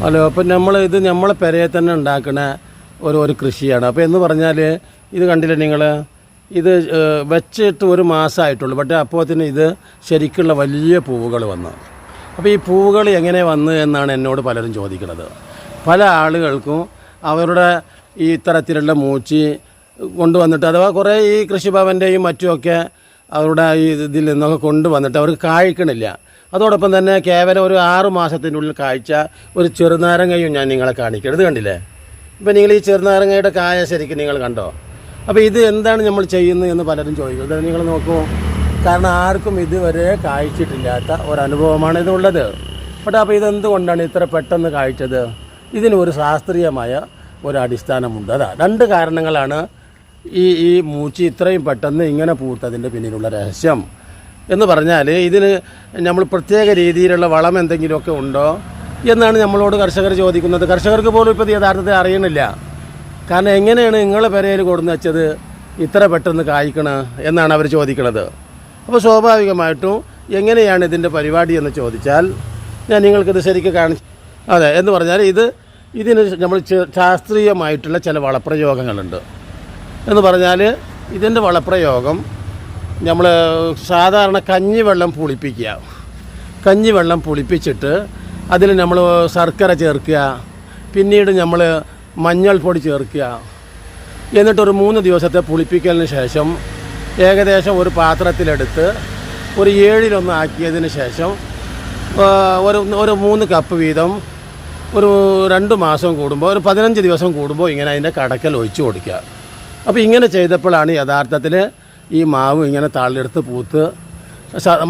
Hello അപ്പം നമ്മൾ ഇത് നമ്മളെ പെരയെ തന്നെ ഉണ്ടാക്കുന്ന ഒരു ഒരു കൃഷിയാണ്. അപ്പോൾ എന്ന് പറഞ്ഞാൽ ഇത് കണ്ടില്ലേ നിങ്ങൾ ഇത് വെച്ചിട്ട് ഒരു മാസമായിട്ടുള്ളൂ പക്ഷേ അപ്പോത്തിന് ഇത് ശരിക്കുള്ള വലിയ പൂവുകൾ വന്നു. അപ്പോൾ ഈ പൂവുകൾ എങ്ങനെ വന്നു എന്നാണ് എന്നോട് പലരും ചോദിക്കുന്നത്. പല ആളുകൾക്കും അവരുടെ ഈ ഇത്തരത്തിലുള്ള മൂച്ചി കൊണ്ടുവന്നിട്ട് അഥവാ കുറേ ഈ കൃഷിഭവന്റെയും മറ്റുമൊക്കെ അവരുടെ ഈ ഇതിൽ നിന്നൊക്കെ കൊണ്ടുവന്നിട്ട് അവർക്ക് കായ്ക്കണില്ല. അതോടൊപ്പം തന്നെ കേവലം ഒരു ആറ് മാസത്തിനുള്ളിൽ കാഴ്ച ഒരു ചെറുനാരങ്ങയും ഞാൻ നിങ്ങളെ കാണിക്കരുത് കണ്ടില്ലേ? ഇപ്പം നിങ്ങൾ ഈ ചെറുനാരങ്ങയുടെ കായ ശരിക്കും നിങ്ങൾ കണ്ടോ? അപ്പോൾ ഇത് എന്താണ് നമ്മൾ ചെയ്യുന്നത് എന്ന് പലരും ചോദിക്കും. നിങ്ങൾ നോക്കൂ. കാരണം ആർക്കും ഇതുവരെ കായ്ച്ചിട്ടില്ലാത്ത ഒരനുഭവമാണ് ഇതുള്ളത്. ബട്ട് അപ്പോൾ ഇതെന്തുകൊണ്ടാണ് ഇത്ര പെട്ടെന്ന് കായ്ച്ചത് ഇതിന് ഒരു ശാസ്ത്രീയമായ ഒരു അടിസ്ഥാനമുണ്ട്. അതാ രണ്ട് കാരണങ്ങളാണ് ഈ ഈ മൂച്ചി ഇത്രയും പെട്ടെന്ന് ഇങ്ങനെ പൂത്തതിന്റെ പിന്നിലുള്ള രഹസ്യം. എന്ന് പറഞ്ഞാൽ ഇതിന് നമ്മൾ പ്രത്യേക രീതിയിലുള്ള വളം എന്തെങ്കിലുമൊക്കെ ഉണ്ടോ എന്നാണ് നമ്മളോട് കർഷകർ ചോദിക്കുന്നത്. കർഷകർക്ക് പോലും ഇപ്പോൾ യഥാർത്ഥത്തിൽ അറിയണില്ല. കാരണം എങ്ങനെയാണ് നിങ്ങളെ പെരയിൽ കൊടുന്ന് വെച്ചത് ഇത്ര പെട്ടെന്ന് കായ്ക്കണ എന്നാണ് അവർ ചോദിക്കുന്നത് അപ്പോൾ സ്വാഭാവികമായിട്ടും എങ്ങനെയാണ് ഇതിന്റെ പരിപാടി എന്ന് ചോദിച്ചാൽ ഞാൻ നിങ്ങൾക്കിത് ശരിക്കും കാണിച്ചു അതെ എന്ന് പറഞ്ഞാൽ ഇത് ഇതിന് നമ്മൾ ശാസ്ത്രീയമായിട്ടുള്ള ചില വളപ്രയോഗങ്ങളുണ്ട്. എന്ന് പറഞ്ഞാൽ ഇതിന്റെ വളപ്രയോഗം നമ്മൾ സാധാരണ കഞ്ഞിവെള്ളം പുളിപ്പിക്കുക. കഞ്ഞിവെള്ളം പുളിപ്പിച്ചിട്ട് അതിൽ നമ്മൾ ശർക്കര ചേർക്കുക. പിന്നീട് നമ്മൾ മഞ്ഞൾപ്പൊടി ചേർക്കുക. എന്നിട്ടൊരു മൂന്ന് ദിവസത്തെ പുളിപ്പിക്കലിന് ശേഷം ഏകദേശം ഒരു പാത്രത്തിലെടുത്ത് ഒരു ഏഴിലൊന്ന് ആക്കിയതിന് ശേഷം ഒരു ഒരു മൂന്ന് കപ്പ് വീതം ഒരു രണ്ട് മാസം കൂടുമ്പോൾ ഒരു പതിനഞ്ച് ദിവസം കൂടുമ്പോൾ ഇങ്ങനെ അതിന്റെ കടക്കൽ ഒഴിച്ചു കൊടുക്കുക. അപ്പോൾ ഇങ്ങനെ ചെയ്തപ്പോഴാണ് യഥാർത്ഥത്തിൽ ഈ മാവ് ഇങ്ങനെ താളിലെടുത്ത് പൂത്ത്.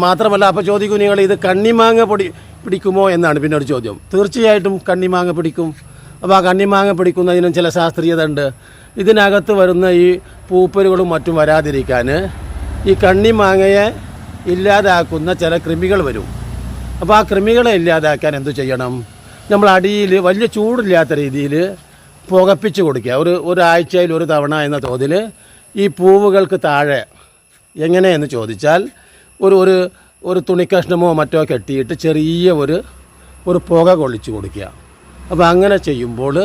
മാത്രമല്ല അപ്പോൾ ചോദിക്കും നിങ്ങൾ ഇത് കണ്ണിമാങ്ങ പൊടി പിടിക്കുമോ എന്നാണ് പിന്നെ ഒരു ചോദ്യം. തീർച്ചയായിട്ടും കണ്ണിമാങ്ങ പിടിക്കും. അപ്പോൾ ആ കണ്ണിമാങ്ങ പിടിക്കുന്നതിനും ചില ശാസ്ത്രീയത ഉണ്ട് ഇതിനകത്ത് വരുന്ന ഈ പൂപ്പലുകളും മറ്റും വരാതിരിക്കാൻ ഈ കണ്ണിമാങ്ങയെ ഇല്ലാതാക്കുന്ന ചില കൃമികൾ വരും. അപ്പോൾ ആ കൃമികളെ ഇല്ലാതാക്കാൻ എന്തു ചെയ്യണം? നമ്മൾ അടിയിൽ വലിയ ചൂടില്ലാത്ത രീതിയിൽ പുകപ്പിച്ച് കൊടുക്കുക. ഒരു ഒരാഴ്ചയിൽ ഒരു തവണ എന്ന തോതിൽ ഈ പൂവുകൾക്ക് താഴെ എങ്ങനെയെന്ന് ചോദിച്ചാൽ ഒരു ഒരു ഒരു തുണിക്കഷ്ണമോ മറ്റോ കെട്ടിയിട്ട് ചെറിയ ഒരു ഒരു പുക കൊള്ളിച്ചു കൊടുക്കുക. അപ്പോൾ അങ്ങനെ ചെയ്യുമ്പോൾ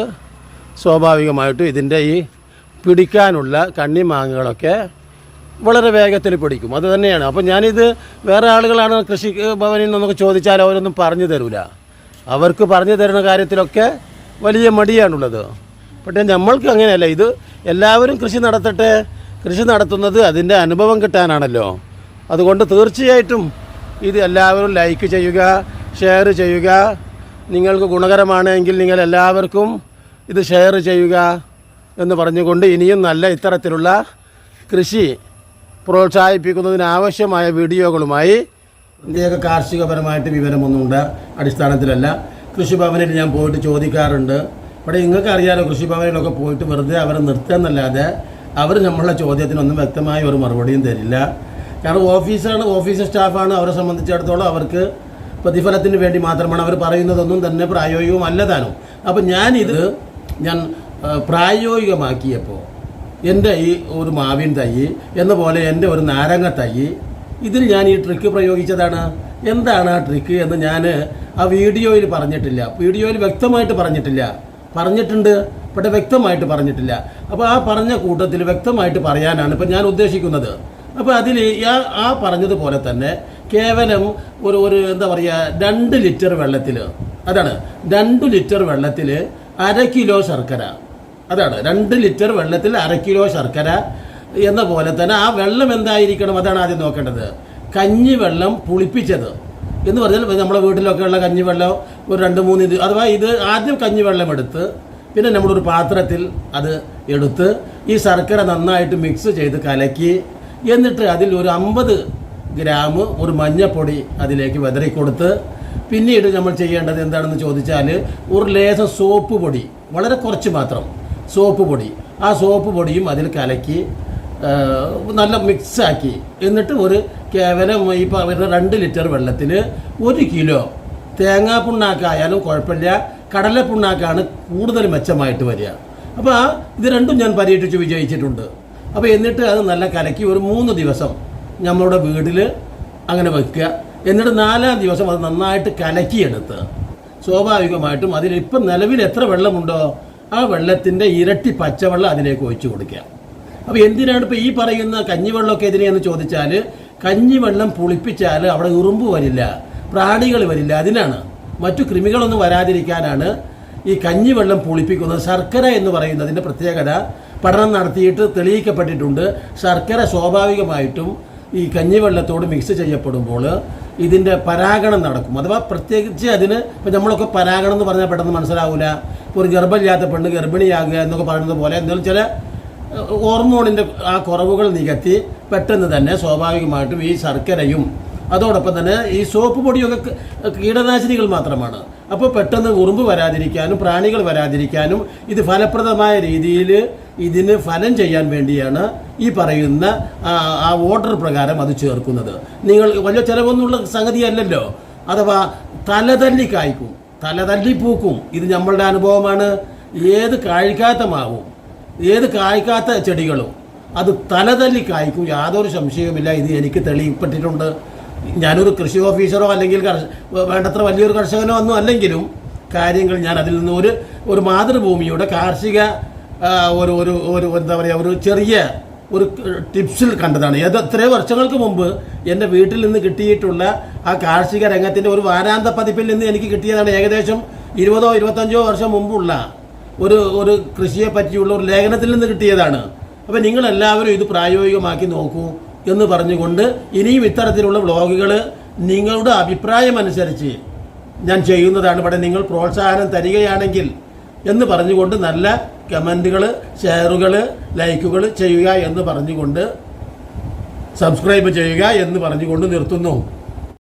സ്വാഭാവികമായിട്ടും ഇതിന്റെ ഈ പിടിക്കാനുള്ള കണ്ണിമാങ്ങകളൊക്കെ വളരെ വേഗത്തിൽ പിടിക്കും. അത് തന്നെയാണ്. അപ്പോൾ ഞാനിത് വേറെ ആളുകളാണ് കൃഷി ഭവനിൽ നിന്നൊക്കെ ചോദിച്ചാൽ അവരൊന്നും പറഞ്ഞു തരില്ല അവർക്ക് പറഞ്ഞു തരുന്ന കാര്യത്തിലൊക്കെ വലിയ മടിയാണുള്ളത്. പക്ഷേ നമ്മൾക്ക് അങ്ങനെയല്ല. ഇത് എല്ലാവരും കൃഷി നടത്തട്ടെ കൃഷി നടത്തുന്നത് അതിന്റെ അനുഭവം കിട്ടാനാണല്ലോ. അതുകൊണ്ട് തീർച്ചയായിട്ടും ഇത് എല്ലാവരും ലൈക്ക് ചെയ്യുക ഷെയർ ചെയ്യുക. നിങ്ങൾക്ക് ഗുണകരമാണെങ്കിൽ നിങ്ങൾ എല്ലാവർക്കും ഇത് ഷെയർ ചെയ്യുക എന്ന് പറഞ്ഞുകൊണ്ട് ഇനിയും നല്ല ഇത്തരത്തിലുള്ള കൃഷി പ്രോത്സാഹിപ്പിക്കുന്നതിന് ആവശ്യമായ വീഡിയോകളുമായി ഇന്ത്യയൊക്കെ കാർഷികപരമായിട്ട് വിവരമൊന്നുമുണ്ട് അടിസ്ഥാനത്തിലല്ല. കൃഷിഭവനിൽ ഞാൻ പോയിട്ട് ചോദിക്കാറുണ്ട്. ഇവിടെ നിങ്ങൾക്ക് അറിയാലോ കൃഷിഭവനിലൊക്കെ പോയിട്ട് വെറുതെ അവരെ നിർത്തുക എന്നല്ലാതെ അവർ നമ്മളുടെ ചോദ്യത്തിനൊന്നും വ്യക്തമായ ഒരു മറുപടിയും തരില്ല. കാരണം ഓഫീസാണ് ഓഫീസ് സ്റ്റാഫാണ് അവരെ സംബന്ധിച്ചിടത്തോളം അവർക്ക് പ്രതിഫലത്തിന് വേണ്ടി മാത്രമാണ് അവർ പറയുന്നതൊന്നും തന്നെ പ്രായോഗികമല്ല താനും അപ്പം ഞാനിത് ഞാൻ പ്രായോഗികമാക്കിയപ്പോൾ എന്റെ ഈ ഒരു മാവിൻ തൈ എന്ന പോലെ എന്റെ ഒരു നാരങ്ങ തൈ ഇതിൽ ഞാൻ ഈ ട്രിക്ക് പ്രയോഗിച്ചതാണ്. എന്താണ് ആ ട്രിക്ക് എന്ന് ഞാൻ ആ വീഡിയോയിൽ പറഞ്ഞിട്ടില്ല. വീഡിയോയിൽ വ്യക്തമായിട്ട് പറഞ്ഞിട്ടില്ല. പറഞ്ഞിട്ടുണ്ട്. പക്ഷെ വ്യക്തമായിട്ട് പറഞ്ഞിട്ടില്ല. അപ്പോൾ ആ പറഞ്ഞ കൂട്ടത്തിൽ വ്യക്തമായിട്ട് പറയാനാണ് ഇപ്പം ഞാൻ ഉദ്ദേശിക്കുന്നത്. അപ്പോൾ അതിൽ ആ പറഞ്ഞതുപോലെ തന്നെ കേവലം ഒരു ഒരു എന്താ പറയുക രണ്ട് ലിറ്റർ വെള്ളത്തിൽ അതാണ് രണ്ട് ലിറ്റർ വെള്ളത്തിൽ അര കിലോ ശർക്കര. അതാണ് രണ്ട് ലിറ്റർ വെള്ളത്തിൽ അര കിലോ ശർക്കര എന്ന പോലെ തന്നെ ആ വെള്ളം എന്തായിരിക്കണം? അതാണ് ആദ്യം നോക്കേണ്ടത്. കഞ്ഞി വെള്ളം പുളിപ്പിച്ചത്. എന്ന് പറഞ്ഞാൽ നമ്മുടെ വീട്ടിലൊക്കെ ഉള്ള കഞ്ഞിവെള്ളം ഒരു രണ്ട് മൂന്ന് ഇത് അഥവാ ഇത് ആദ്യം കഞ്ഞിവെള്ളം എടുത്ത് പിന്നെ നമ്മളൊരു പാത്രത്തിൽ അത് എടുത്ത് ഈ ശർക്കര നന്നായിട്ട് മിക്സ് ചെയ്ത് കലക്കി എന്നിട്ട് അതിൽ ഒരു അമ്പത് ഗ്രാം ഒരു മഞ്ഞപ്പൊടി അതിലേക്ക് വിതറി കൊടുത്ത് പിന്നീട് നമ്മൾ ചെയ്യേണ്ടത് എന്താണെന്ന് ചോദിച്ചാൽ ഒരു ലേശം സോപ്പ് പൊടി വളരെ കുറച്ച് മാത്രം സോപ്പ് പൊടി. ആ സോപ്പ് പൊടിയും അതിൽ കലക്കി നല്ല മിക്സാക്കി എന്നിട്ട് ഒരു കേവലം ഈ പറയുന്ന രണ്ട് ലിറ്റർ വെള്ളത്തിൽ ഒരു കിലോ തേങ്ങാ പുണ്ണാക്കായാലും കുഴപ്പമില്ല. കടല പുണ്ണാക്കാണ് കൂടുതൽ മെച്ചമായിട്ട് വരിക. അപ്പോൾ ഇത് രണ്ടും ഞാൻ പരീക്ഷിച്ച് വിജയിച്ചിട്ടുണ്ട്. അപ്പോൾ എന്നിട്ട് അത് നല്ല കലക്കി ഒരു മൂന്ന് ദിവസം നമ്മളുടെ വീട്ടിൽ അങ്ങനെ വെക്കുക. എന്നിട്ട് നാലാം ദിവസം അത് നന്നായിട്ട് കലക്കിയെടുത്ത് സ്വാഭാവികമായിട്ടും അതിൽ ഇപ്പം നിലവിൽ എത്ര വെള്ളമുണ്ടോ ആ വെള്ളത്തിന്റെ ഇരട്ടി പച്ചവെള്ളം അതിലേക്ക് ഒഴിച്ചു കൊടുക്കുക. അപ്പൊ എന്തിനാണ് ഇപ്പൊ ഈ പറയുന്ന കഞ്ഞിവെള്ളമൊക്കെ എതിനെയെന്ന് ചോദിച്ചാൽ കഞ്ഞിവെള്ളം പുളിപ്പിച്ചാൽ അവിടെ ഉറുമ്പ് വരില്ല പ്രാണികൾ വരില്ല. അതിനാണ് മറ്റു കൃമികളൊന്നും വരാതിരിക്കാനാണ് ഈ കഞ്ഞിവെള്ളം പുളിപ്പിക്കുന്നത്. ശർക്കര എന്ന് പറയുന്നതിന്റെ പ്രത്യേകത. പഠനം നടത്തിയിട്ട് തെളിയിക്കപ്പെട്ടിട്ടുണ്ട്. ശർക്കര സ്വാഭാവികമായിട്ടും ഈ കഞ്ഞിവെള്ളത്തോട് മിക്സ് ചെയ്യപ്പെടുമ്പോൾ ഇതിന്റെ പരാഗണം നടക്കും. അഥവാ പ്രത്യേകിച്ച് അതിന് ഇപ്പം നമ്മളൊക്കെ പരാഗണം എന്ന് പറഞ്ഞാൽ പെട്ടെന്ന് മനസ്സിലാവില്ല ഇപ്പോൾ ഒരു ഗർഭമില്ലാത്ത പെണ്ണ് ഗർഭിണിയാകുക എന്നൊക്കെ പറയുന്നത് പോലെ. എന്തെങ്കിലും ചില ഏഹ്, ഹോർമോണിന്റെ ആ കുറവുകൾ നികത്തി പെട്ടെന്ന് തന്നെ സ്വാഭാവികമായിട്ടും ഈ ശർക്കരയും അതോടൊപ്പം തന്നെ ഈ സോപ്പ് പൊടിയൊക്കെ കീടനാശിനികൾ മാത്രമാണ്. അപ്പോൾ പെട്ടെന്ന് ഉറുമ്പ് വരാതിരിക്കാനും പ്രാണികൾ വരാതിരിക്കാനും ഇത് ഫലപ്രദമായ രീതിയിൽ ഇതിന് ഫലം ചെയ്യാൻ വേണ്ടിയാണ് ഈ പറയുന്ന ആ, ആ ഓർഡർ പ്രകാരം അത് ചേർക്കുന്നത്. നിങ്ങൾ വലിയ ചിലവൊന്നുള്ള സംഗതിയല്ലല്ലോ. അഥവാ തലതല്ലി കായ്ക്കും തലതല്ലി പൂക്കും. ഇത് നമ്മളുടെ അനുഭവമാണ്. ഏത് കാഴ്ക്കാത്ത മാവും ഏത് കായ്ക്കാത്ത ചെടികളും അത് തലതല്ലി കായ്ക്കും. യാതൊരു സംശയവുമില്ല. ഇത് എനിക്ക് തെളിയിപ്പെട്ടിട്ടുണ്ട്. ഞാനൊരു കൃഷി ഓഫീസറോ അല്ലെങ്കിൽ വേണ്ടത്ര വലിയൊരു കർഷകനോ ഒന്നും അല്ലെങ്കിലും കാര്യങ്ങൾ ഞാൻ അതിൽ നിന്ന് ഒരു ഒരു മാതൃഭൂമിയുടെ കാർഷിക ഒരു ഒരു ഒരു എന്താ പറയുക ഒരു ചെറിയ ഒരു ടിപ്സിൽ കണ്ടതാണ്. ഏത് എത്രയോ വർഷങ്ങൾക്ക് മുമ്പ് എന്റെ വീട്ടിൽ നിന്ന് കിട്ടിയിട്ടുള്ള ആ കാർഷിക രംഗത്തിന്റെ ഒരു വാരാന്ത പതിപ്പിൽ നിന്ന് എനിക്ക് കിട്ടിയതാണ് ഏകദേശം ഇരുപതോ ഇരുപത്തഞ്ചോ വർഷം മുമ്പുള്ള ഒരു ഒരു കൃഷിയെ പറ്റിയുള്ള ഒരു ലേഖനത്തിൽ നിന്ന് കിട്ടിയതാണ്. അപ്പം നിങ്ങൾ എല്ലാവരും ഇത് പ്രായോഗികമാക്കി നോക്കൂ എന്ന് പറഞ്ഞുകൊണ്ട് ഇനിയും ഇത്തരത്തിലുള്ള വ്ളോഗുകൾ നിങ്ങളുടെ അഭിപ്രായം അനുസരിച്ച് ഞാൻ ചെയ്യുന്നതാണ്. ഇവിടെ നിങ്ങൾ പ്രോത്സാഹനം തരികയാണെങ്കിൽ എന്ന് പറഞ്ഞുകൊണ്ട് നല്ല കമന്റുകൾ ഷെയറുകൾ ലൈക്കുകൾ ചെയ്യുക എന്ന് പറഞ്ഞുകൊണ്ട് സബ്സ്ക്രൈബ് ചെയ്യുക എന്ന് പറഞ്ഞുകൊണ്ട് നിർത്തുന്നു.